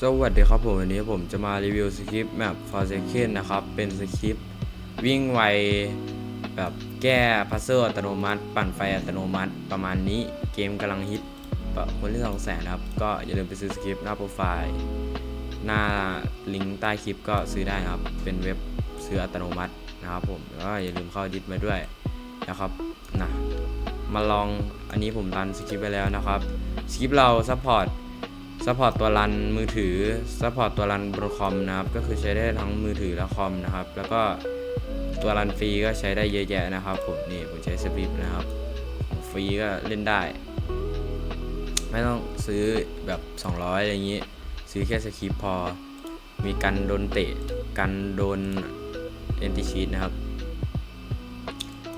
สวัสดีครับผมวันนี้ผมจะมารีวิวสคริปต์แมป Forsaken นะครับ เป็นสคริปต์วิ่งไวแบบแก้พัซเซิลอัตโนมัติ ปั่นไฟอัตโนมัติประมาณนี้เกมกำลังฮิตคนที่สองแสนครับ ก็อย่าลืมไปซื้อสคริปต์หน้าโปรไฟล์ หน้าลิงก์ใต้คลิปก็ซื้อได้ครับ เป็นเว็บซื้ออัตโนมัตินะครับผมแล้วก็อย่าลืมเข้าดิสมาด้วยนะครับนะมาลองอันนี้ผมรันสคริปต์ไปแล้วนะครับสคริปต์เราซัพพอร์ต ซัพพอร์ตตัวรันมือถือซัพพอร์ตตัวรันบนคอมนะครับ ก็คือใช้ได้ทั้งมือถือและคอมนะครับ แล้วก็ตัวรันฟรีก็ใช้ได้เยอะแยะนะครับผมนี่ผมใช้สวิปนะครับฟรีก็เล่นได้ ไม่ต้องซื้อแบบ 200 อะไรอย่างนี้ ซื้อแค่สคริปพอ มีกันโดนเตะ กันโดนเอนติชีตนะครับ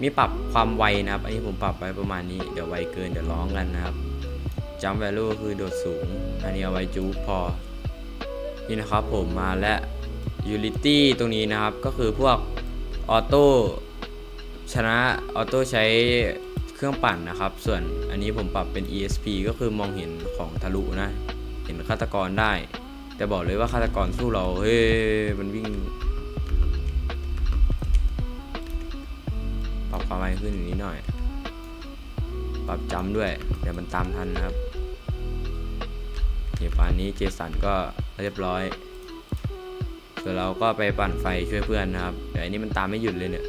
มีปรับความไวนะครับ อันนี้ผมปรับไว้ประมาณนี้ เดี๋ยวไวเกินเดี๋ยวร้องกันนะครับ จัมป์ value ก็คือโดดสูง อันนี้เอาไว้จูพอ นี่นะครับผมมาและ utility ตรงนี้นะครับก็คือพวกออโต้ชนะออโต้ใช้เครื่องปั่นนะครับ ส่วนอันนี้ผมปรับเป็น ESP ก็คือมองเห็นของทะลุนะ เห็นฆาตกรได้ แต่บอกเลยว่าฆาตกรสู้เรา เฮ้ยมันวิ่ง ปรับความไวขึ้นอย่างนี้หน่อย ปรับจำด้วย เดี๋ยวมันตามทันนะครับเดี๋ยวป่านนี้เจสันก็เรียบร้อยส่วนเราก็ไปปั่นไฟช่วยเพื่อนนะครับเดี๋ยวอันนี้มันตามไม่หยุดเลยเนี่ย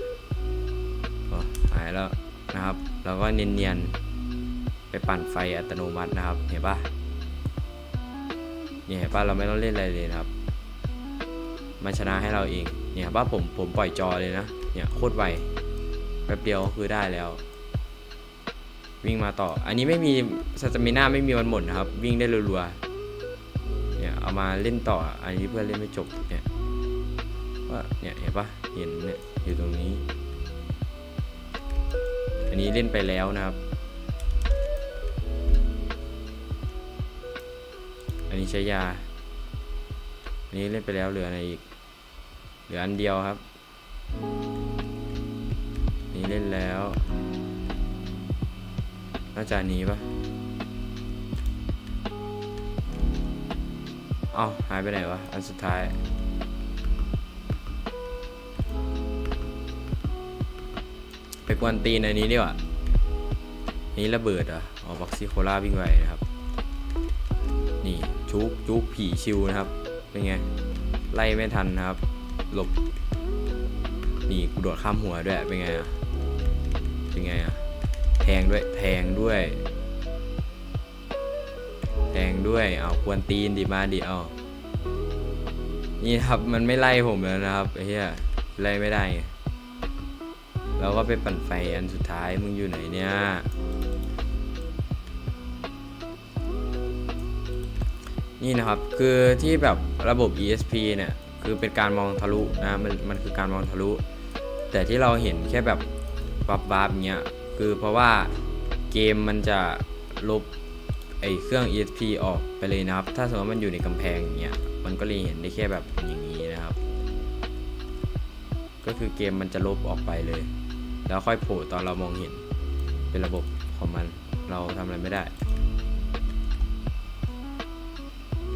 โอ้หายแล้วนะครับ เราก็เนียนๆไปปั่นไฟอัตโนมัตินะครับ เห็นปะเนี่ยเห็นปะเราไม่ต้องเล่นอะไรเลยนะครับมันชนะให้เราเอง เนี่ยเห็นปะผมผมปล่อยจอเลยนะ เนี่ยโคตรไว แป๊บเดียวก็คือได้แล้ว วิ่งมาต่อ อันนี้ไม่มีสตามิน่าไม่มีวันหมดนะครับ วิ่งได้รัวๆเนี่ยเอามาเล่นต่อ อันนี้เพื่อนเล่นไม่จบเนี่ยว่าเนี่ยเห็นปะเห็นเนี่ยอยู่ตรงนี้ อันนี้เล่นไปแล้วนะครับ อันนี้ใช้ยาอันนี้เล่นไปแล้วเหลืออะไรอีก เหลืออันเดียวครับ นี้เล่นแล้ว น่าจะอันนี้ปะเอ้าหายไปไหนวะ อันสุดท้ายไปกวนตีนอันนี้ดีกว่านี้ระเบิดอะอ๋อบ็อกซี่โคล่าวิ่งไวนะครับ นี่จุกจุกผีชิวนะครับ เป็นไง ไล่ไม่ทันนะครับ หลบ นี่กูโดดข้ามหัวด้วย เป็นไงอะ เป็นไงอะ งด้วยแทงด้วย แทงด้วยเอาควรตีนดิมาดิเอานี่ครับมันไม่ไล่ผมแล้วนะครับเหี้ยไล่ไม่ได้เราก็ไปปั่นไฟอันสุดท้ายมึงอยู่ไหนเนี่ยนี่นะครับคือที่แบบระบบ ESP เนี่ยคือเป็นการมองทะลุนะมันมันคือการมองทะลุ แต่ที่เราเห็นแค่แบบวับวับเงี้ย คือเพราะว่าเกมมันจะลบไอเครื่อง ESP ออกไปเลยนะครับ ถ้าสมมติว่ามันอยู่ในกำแพงอย่างเงี้ย มันก็เลยเห็นได้แค่แบบอย่างนี้นะครับ ก็คือเกมมันจะลบออกไปเลย แล้วค่อยโผล่ตอนเรามองเห็น เป็นระบบของมัน เราทำอะไรไม่ได้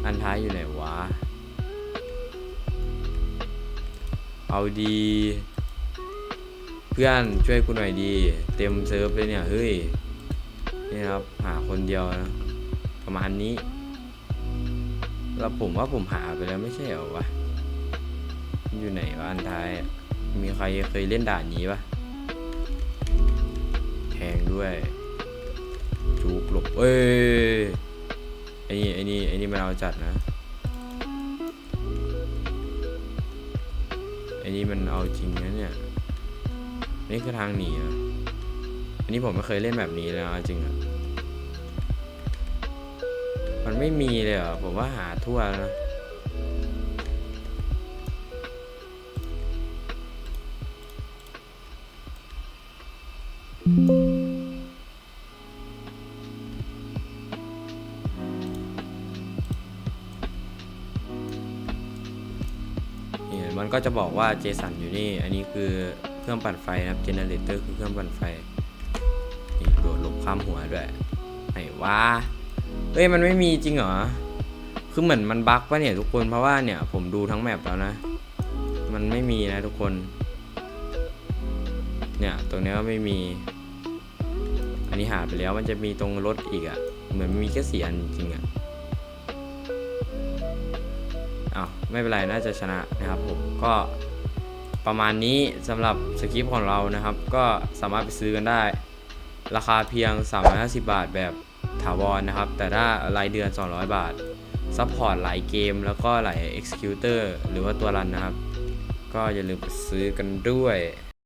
อันท้ายอยู่ไหนวะ เอาดี เพื่อนช่วยกูหน่อยดี เต็มเซิร์ฟเลยเนี่ยเฮ้ยนี่ครับหาคนเดียวนะประมาณนี้แล้วผมว่าผมหาไปแล้วไม่ใช่เหรอวะอยู่ไหนวะอันท้าย มีใครเคยเล่นด่านนี้ปะแทงด้วยจูกหลบเอ้ยไอ้นี่ไอ้นี่ไอ้นี่มันเอาจัดนะไอ้นี่มันเอาจริงนะเนี่ย นี่คือทางหนีอะอันนี้ผมไม่เคยเล่นแบบนี้เลยเอาจริงอะมันไม่มีเลยเหรอ ผมว่าหาทั่วแล้วนะนี่มันก็จะบอกว่าเจสันอยู่นี่ อันนี้คือ เครื่องปั่นไฟนะครับเจเนเรเตอร์คือเครื่องปั่นไฟนี่โดดหลบข้ามหัวด้วยไหนวะเฮ้ยมันไม่มีจริงเหรอคือเหมือนมันบั๊กปะเนี่ยทุกคนเพราะว่าเนี่ยผมดูทั้งแมปแล้วนะ มันไม่มีนะทุกคน เนี่ยตรงนี้ก็ไม่มี อันนี้หาไปแล้วมันจะมีตรงรถอีกอะ่ะ เหมือนมีแค่สี่อันจริงอะ่ะอ้าวไม่เป็นไรน่าจะชนะนะครับผมก็ ประมาณนี้สำหรับสคริปต์ของเรานะครับ ก็สามารถไปซื้อกันได้ ราคาเพียง 350 บาทแบบถาวรนะครับ แต่ถ้ารายเดือน 200 บาทซัพพอร์ตหลายเกม แล้วก็หลาย executor หรือว่าตัวรันนะครับ ก็อย่าลืมไปซื้อกันด้วย